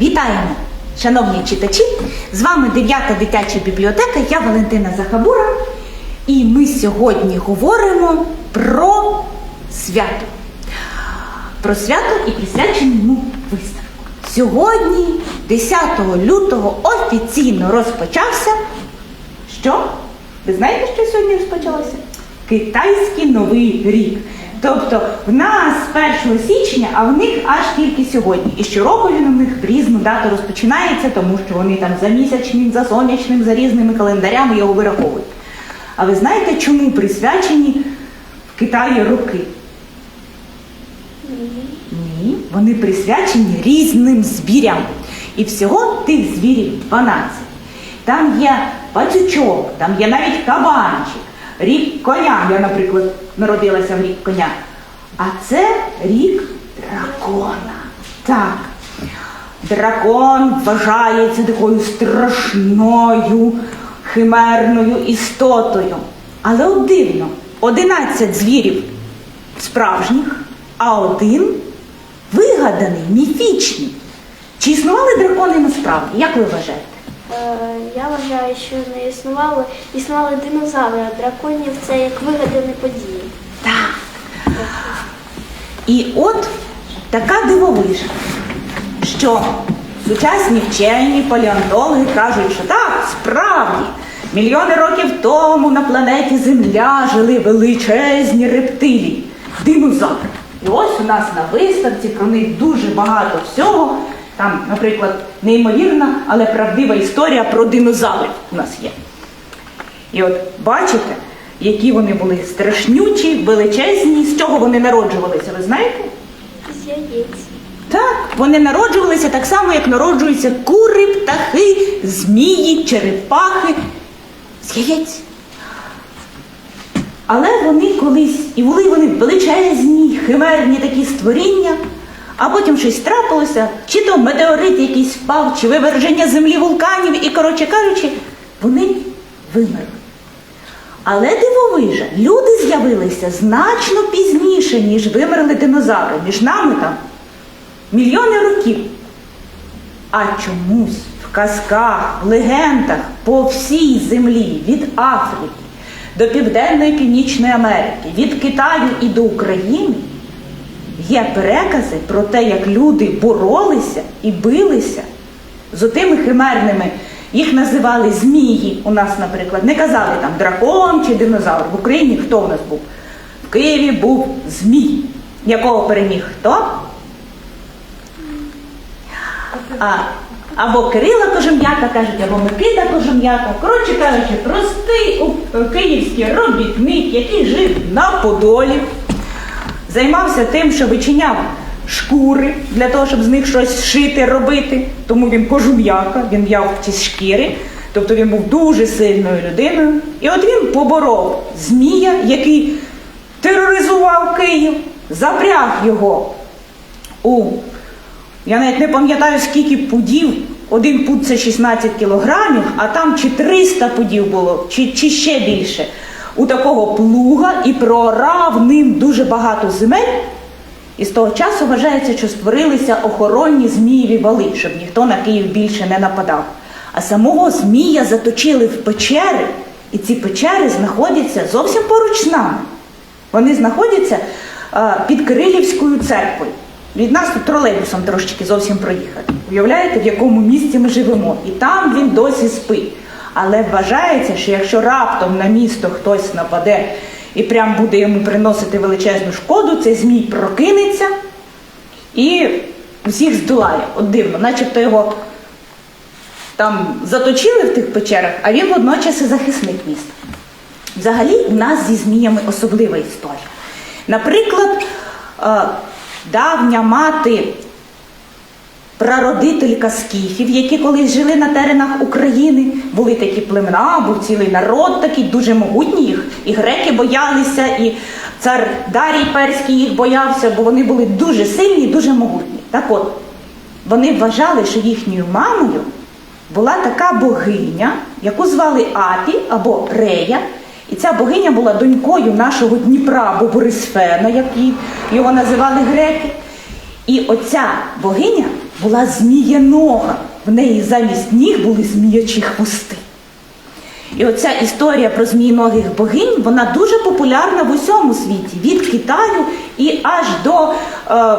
Вітаємо, шановні читачі! З вами 9 дитяча бібліотека, я Валентина Захабура. І ми сьогодні говоримо про свято. Про свято і присвячену виставку. Сьогодні, 10 лютого, офіційно розпочався. Що? Ви знаєте, що сьогодні розпочалося? Китайський новий рік. Тобто в нас 1 січня, а в них аж тільки сьогодні. І щороку він у них різну дату розпочинається, тому що вони там за місячним, за сонячним, за різними календарями його вираховують. А ви знаєте, чому присвячені в Китаї роки? Ні, вони присвячені різним звірям. І всього тих звірів 12. Там є пацючок, там є навіть кабанчик, рік коня. Я, наприклад, народилася в рік коня. А це рік дракона. Так. Дракон вважається такою страшною химерною істотою. Але от дивно, 11 звірів справжніх, а один вигаданий, міфічний. Чи існували дракони насправді? Як ви вважаєте? Е, Я вважаю, що не існували, існували динозаври, а драконів це як вигадані події. Так. І от така дивовижа, що сучасні вчені, палеонтологи кажуть, що так, справді, мільйони років тому на планеті Земля жили величезні рептилії, динозаври. І ось у нас на виставці про них дуже багато всього. Там, наприклад, неймовірна, але правдива історія про динозаврів у нас є. І от бачите, які вони були страшнючі, величезні, з чого вони народжувалися, ви знаєте? З яєць. Так, вони народжувалися так само, як народжуються кури, птахи, змії, черепахи з яєць. Але вони колись і були вони величезні, химерні такі створіння, а потім щось трапилося, чи то метеорит якийсь впав, чи виверження землі вулканів, і, коротше кажучи, вони вимерли. Але дивовижа, люди з'явилися значно пізніше, ніж вимерли динозаври. Між нами там мільйони років. А чомусь в казках, в легендах по всій землі від Африки до Південної Північної Америки, від Китаю і до України є перекази про те, як люди боролися і билися з отими химерними. Їх називали змії у нас, наприклад. Не казали там дракон чи динозавр. В Україні хто у нас був? В Києві був змій, якого переміг хто? А, або Кирила Кожем'яка кажуть, або Микита Кожем'яка. Коротше кажучи, простий київський робітник, який жив на Подолі, займався тим, що вичиняв шкури для того, щоб з них щось шити, робити. Тому він кожум'яка, він в'яв ці шкіри. Тобто він був дуже сильною людиною. І от він поборов змія, який тероризував Київ, запряг його у я навіть не пам'ятаю, скільки пудів. Один пуд це 16 кілограмів, а там чи 300 пудів було, чи, чи ще більше. У такого плуга і проорав ним дуже багато земель. І з того часу вважається, що створилися охоронні змієві вали, щоб ніхто на Київ більше не нападав. А самого змія заточили в печери, і ці печери знаходяться зовсім поруч з нами. Вони знаходяться а, під Кирилівською церквою. Від нас тут тролейбусом трошечки зовсім проїхати. Уявляєте, в якому місті ми живемо? І там він досі спить. Але вважається, що якщо раптом на місто хтось нападе і прям буде йому приносити величезну шкоду, цей змій прокинеться і всіх здолає. От дивно, начебто його там заточили в тих печерах, а він водночас і захисник міста. Взагалі, у нас зі зміями особлива історія. Наприклад, е, давня мати прародителька скіфів, які колись жили на теренах України, були такі племена, був цілий народ такий, дуже могутній їх. І греки боялися, і цар Дарій Перський їх боявся, бо вони були дуже сильні і дуже могутні. Так от, вони вважали, що їхньою мамою була така богиня, яку звали Апі або Рея. І ця богиня була донькою нашого Дніпра, або Борисфена, як його називали греки. І оця богиня була змієнога. В неї замість ніг були зміячі хвости. І оця історія про зміїногих богинь, вона дуже популярна в усьому світі, від Китаю і аж до, е,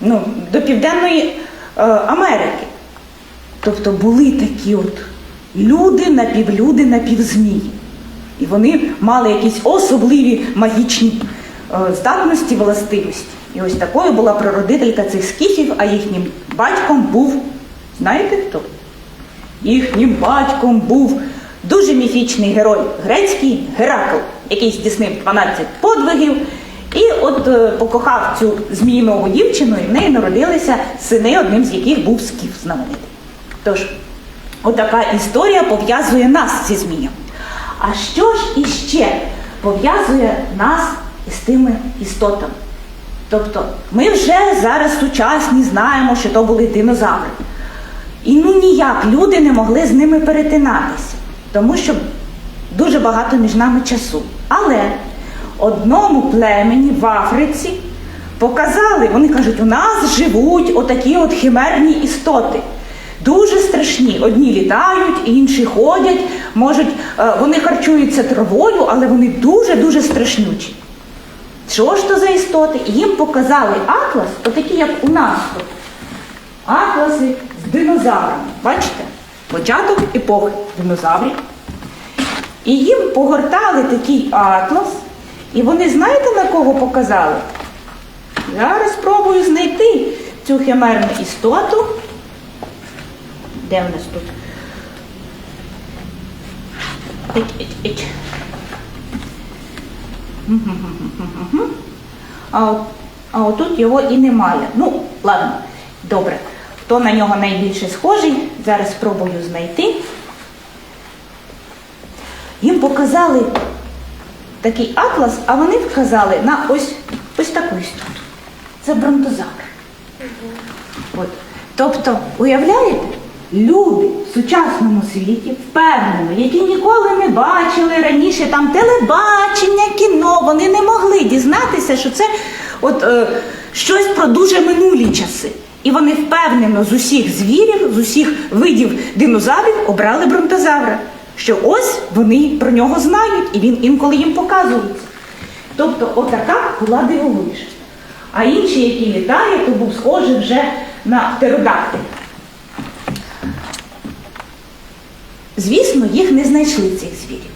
ну, до Південної е, Америки. Тобто були такі от люди, напівлюди, напівзмії. І вони мали якісь особливі магічні здатності, властивості. І ось такою була прародителька цих скіфів, а їхнім батьком був, знаєте хто? Їхнім батьком був дуже міфічний герой грецький Геракл, який здійснив 12 подвигів. І от е, покохав цю зміїнову дівчину, і в неї народилися сини, одним з яких був скіф знаменитий. Тож, отака історія пов'язує нас зі змієм. А що ж іще пов'язує нас із тими істотами? Тобто, ми вже зараз сучасні знаємо, що то були динозаври. І ну ніяк люди не могли з ними перетинатися, тому що дуже багато між нами часу. Але одному племені в Африці показали, вони кажуть, у нас живуть отакі от химерні істоти. Дуже страшні. Одні літають, інші ходять, можуть, е, вони харчуються травою, але вони дуже-дуже страшнючі. Що ж то за істоти? І їм показали атлас, отакі, як у нас тут. Атласи з динозаврами. Бачите? Початок епохи динозаврів. І їм погортали такий атлас, і вони знаєте на кого показали? Зараз спробую знайти цю химерну істоту. Де в нас тут? А, а отут його і немає. Ну, ладно, добре. Хто на нього найбільше схожий, зараз спробую знайти. Їм показали такий атлас, а вони вказали на ось, ось таку істоту. Це бронтозавр. От. Тобто, уявляєте, люди в сучасному світі впевнено, які ніколи не бачили раніше там телебачення, кіно, вони не могли дізнатися, що це от, е, щось про дуже минулі часи. І вони впевнено з усіх звірів, з усіх видів динозаврів обрали бронтозавра. Що ось вони про нього знають, і він інколи їм показується. Тобто, отака була дивовижа. А інший, який літає, то був схожий вже на птеродактиль. Звісно, їх не знайшли цих звірів.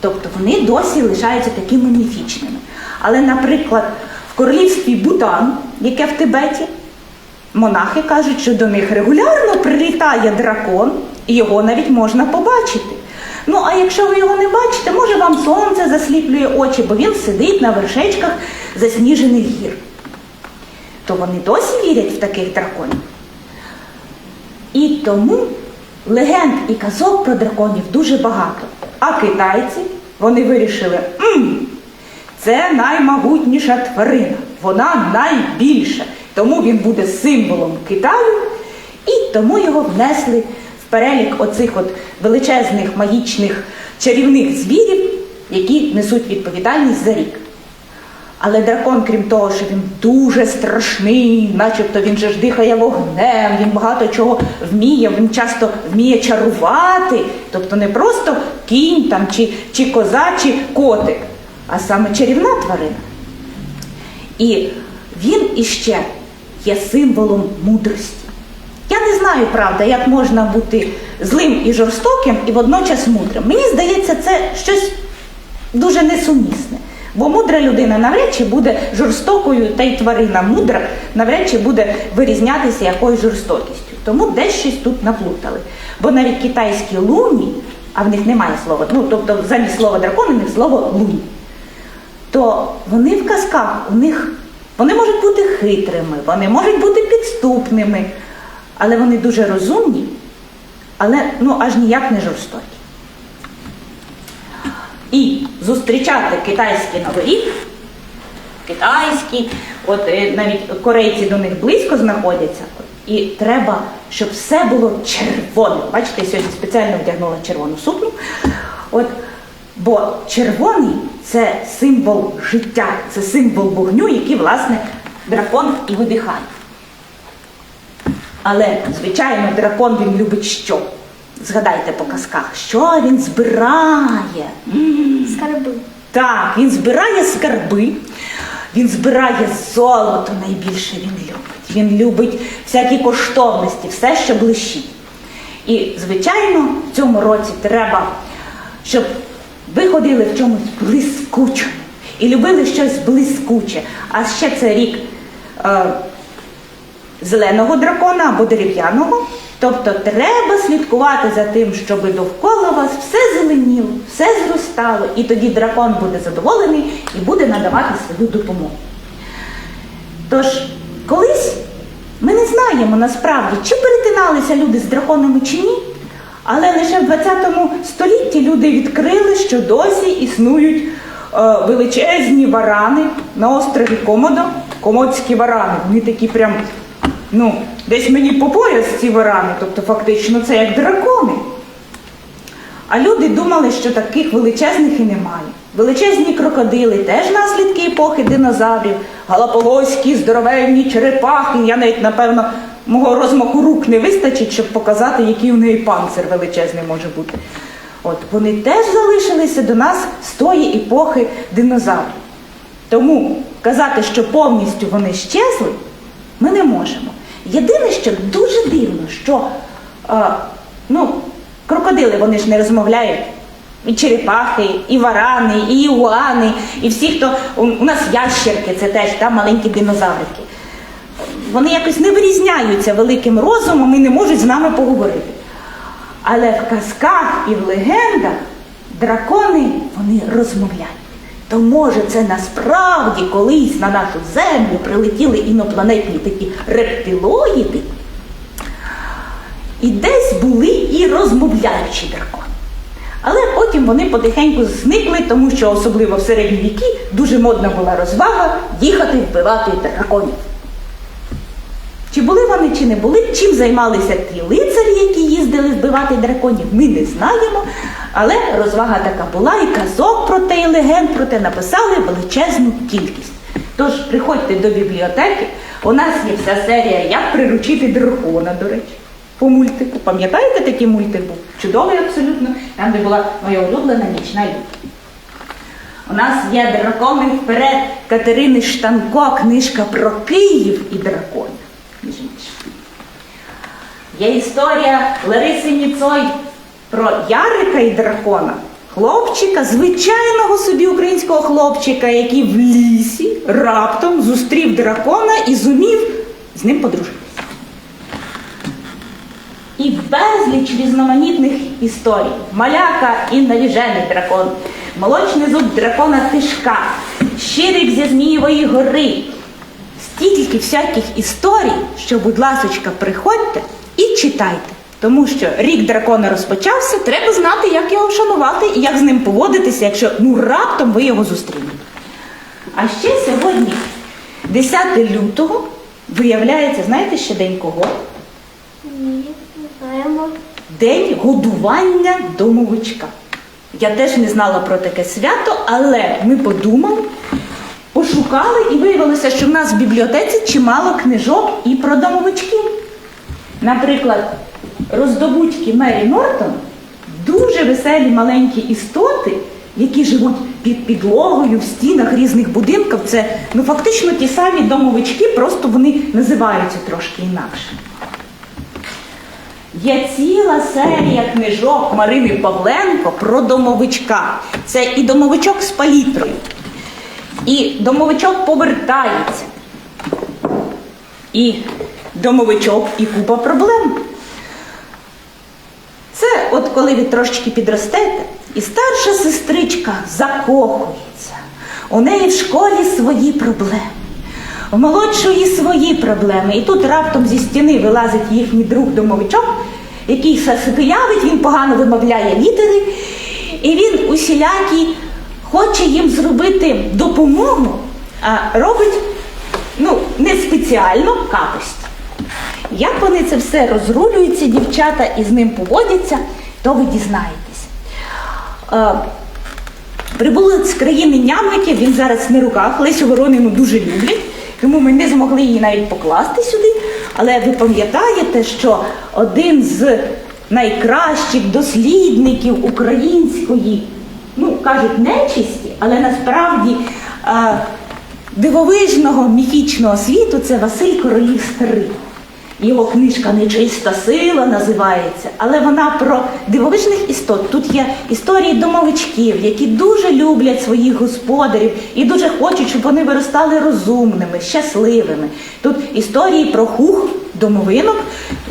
Тобто вони досі лишаються такими міфічними. Але, наприклад, в королівстві Бутан, яке в Тибеті, монахи кажуть, що до них регулярно прилітає дракон, і його навіть можна побачити. Ну, а якщо ви його не бачите, може вам сонце засліплює очі, бо він сидить на вершечках засніжених гір. То вони досі вірять в таких драконів. І тому легенд і казок про драконів дуже багато. А китайці вони вирішили, «М, це наймогутніша тварина, вона найбільша. Тому він буде символом Китаю, і тому його внесли в перелік оцих от величезних магічних чарівних звірів, які несуть відповідальність за рік. Але дракон, крім того, що він дуже страшний, начебто він же ж дихає вогнем, він багато чого вміє, він часто вміє чарувати, тобто не просто кінь там, чи, чи коза, чи котик, а саме чарівна тварина. І він іще є символом мудрості. Я не знаю, правда, як можна бути злим і жорстоким і водночас мудрим. Мені здається, це щось дуже несумісне. Бо мудра людина навряд чи буде жорстокою, та й тварина мудра навряд чи буде вирізнятися якоюсь жорстокістю. Тому десь тут наплутали. Бо навіть китайські луні, а в них немає слова, ну тобто замість слова дракон, у них слово лунь, то вони в казках, у них вони можуть бути хитрими, вони можуть бути підступними, але вони дуже розумні, але ну аж ніяк не жорстокі. І зустрічати китайський новий рік, китайський, от е, навіть корейці до них близько знаходяться, і треба, щоб все було червоним. Бачите, я сьогодні спеціально вдягнула червону сукню. От, бо червоний це символ життя, це символ вогню, який, власне, дракон і видихає. Але, звичайно, дракон він любить що? Згадайте по казках, що він збирає. Скарби. Так, він збирає скарби, він збирає золото найбільше він любить. Він любить всякі коштовності, все, що блищить. І, звичайно, в цьому році треба, щоб ви ходили в чомусь блискучому і любили щось блискуче. А ще це рік е, зеленого дракона або дерев'яного. Тобто треба слідкувати за тим, щоб довкола вас все зеленіло, все зростало, і тоді дракон буде задоволений і буде надавати свою допомогу. Тож, колись ми не знаємо насправді, чи перетиналися люди з драконами чи ні, але лише в 20 столітті люди відкрили, що досі існують е, величезні варани на острові Комодо, комодські варани. Вони такі прям, ну, десь мені по пояс ці варани, тобто фактично це як дракони. А люди думали, що таких величезних і немає. Величезні крокодили теж наслідки епохи динозаврів, галаполоські, здоровенні черепахи. Я навіть, напевно, мого розмаху рук не вистачить, щоб показати, який у неї панцир величезний може бути. От вони теж залишилися до нас з тої епохи динозаврів. Тому казати, що повністю вони щезли, ми не можемо. Єдине, що дуже дивно, що е, ну, крокодили вони ж не розмовляють. І черепахи, і варани, і ігуани, і всі, хто у нас ящерки, це теж там маленькі динозаврики. Вони якось не вирізняються великим розумом і не можуть з нами поговорити. Але в казках і в легендах дракони вони розмовляють. То може це насправді колись на нашу землю прилетіли інопланетні такі рептилоїди, і десь були і розмовляючі дракони. Але потім вони потихеньку зникли, тому що особливо в середні віки дуже модна була розвага їхати вбивати драконів. Чи були вони, чи не були, чим займалися ті лицарі, які їздили вбивати драконів, ми не знаємо. Але розвага така була, і казок про те, і легенд про те написали величезну кількість. Тож приходьте до бібліотеки, у нас є вся серія Як приручити дракона, до речі, по мультику. Пам'ятаєте, такий мультик був? Чудовий абсолютно, там, де була моя улюблена нічна люд. У нас є дракони вперед Катерини Штанко, книжка про Київ і драконів. Є історія Лариси Ніцой про Ярика і дракона. Хлопчика, звичайного собі українського хлопчика, який в лісі раптом зустрів дракона і зумів з ним подружитися. І безліч різноманітних історій. Маляка і навіжений дракон, молочний зуб дракона Тишка, щирик зі Змієвої гори. Стільки всяких історій, що, будь ласочка, приходьте і читайте. Тому що рік дракона розпочався, треба знати, як його вшанувати і як з ним поводитися, якщо ну раптом ви його зустрінете. А ще сьогодні, 10 лютого, виявляється, знаєте ще день кого? Ні, не знаємо. День годування домовичка. Я теж не знала про таке свято, але ми подумали, пошукали і виявилося, що в нас в бібліотеці чимало книжок і про домовичків. Наприклад, роздобутки Мері Нортон дуже веселі маленькі істоти, які живуть під підлогою в стінах різних будинків. Це ну фактично ті самі домовички, просто вони називаються трошки інакше. Є ціла серія книжок Марини Павленко про домовичка. Це і домовичок з палітрою, і домовичок повертається, і домовичок і купа проблем. Це от коли ви трошечки підростете, і старша сестричка закохується. У неї в школі свої проблеми. У молодшої свої проблеми. І тут раптом зі стіни вилазить їхній друг домовичок, який все явить, він погано вимовляє літери, і він усілякі хоче їм зробити допомогу, а робить ну, не спеціально капості. Як вони це все розрулюються, дівчата, і з ним поводяться, то ви дізнаєтесь. Е, Прибули з країни нямиків, він зараз на руках. Лесю Воронину дуже люблять, тому ми не змогли її навіть покласти сюди. Але ви пам'ятаєте, що один з найкращих дослідників української, кажуть, нечисті, але насправді е, дивовижного міфічного світу це Василь Королів Старий. Його книжка Нечиста сила називається, але вона про дивовижних істот. Тут є історії домовичків, які дуже люблять своїх господарів і дуже хочуть, щоб вони виростали розумними, щасливими. Тут історії про хух, домовинок.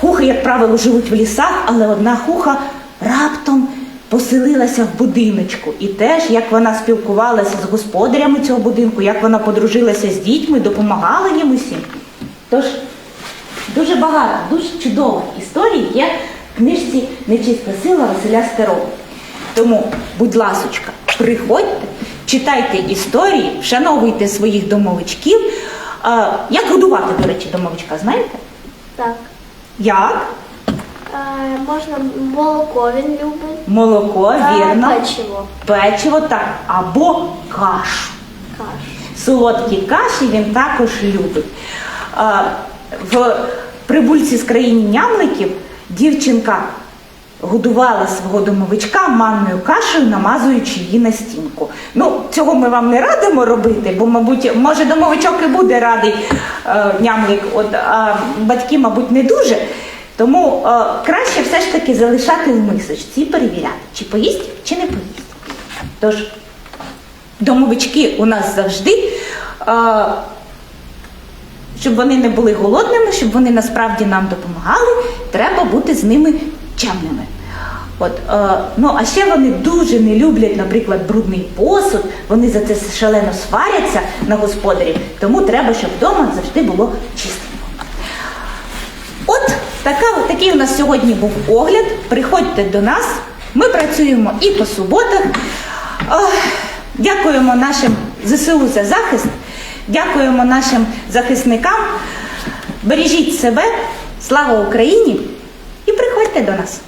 Хухи, як правило, живуть в лісах, але одна хуха раптом поселилася в будиночку. І теж, як вона спілкувалася з господарями цього будинку, як вона подружилася з дітьми, допомагала їм усім. Тож Дуже багато, дуже чудових історій є в книжці Нечиста сила Василя Старого. Тому, будь ласочка, приходьте, читайте історії, вшановуйте своїх домовичків. Як годувати, до речі, домовичка, знаєте? Так. Як? Е, можна молоко він любить. Молоко, та вірно. Печиво. Печиво так, або кашу. Каш. Солодкі каші він також любить. А, В прибульці з країни нямликів дівчинка годувала свого домовичка манною кашею, намазуючи її на стінку. Ну, цього ми вам не радимо робити, бо, мабуть, може домовичок і буде радий е, нямлик, от, а батьки, мабуть, не дуже. Тому е, краще все ж таки залишати в мисочці і перевіряти, чи поїсть, чи не поїсть. Тож, домовички у нас завжди, а, щоб вони не були голодними, щоб вони насправді нам допомагали, треба бути з ними чемними. От, е, ну, а ще вони дуже не люблять, наприклад, брудний посуд, вони за це шалено сваряться на господарів, тому треба, щоб вдома завжди було чистенько. Така, такий у нас сьогодні був огляд. Приходьте до нас. Ми працюємо і по суботах. Дякуємо нашим ЗСУ за захист. Дякуємо нашим захисникам. Бережіть себе, слава Україні і приходьте до нас.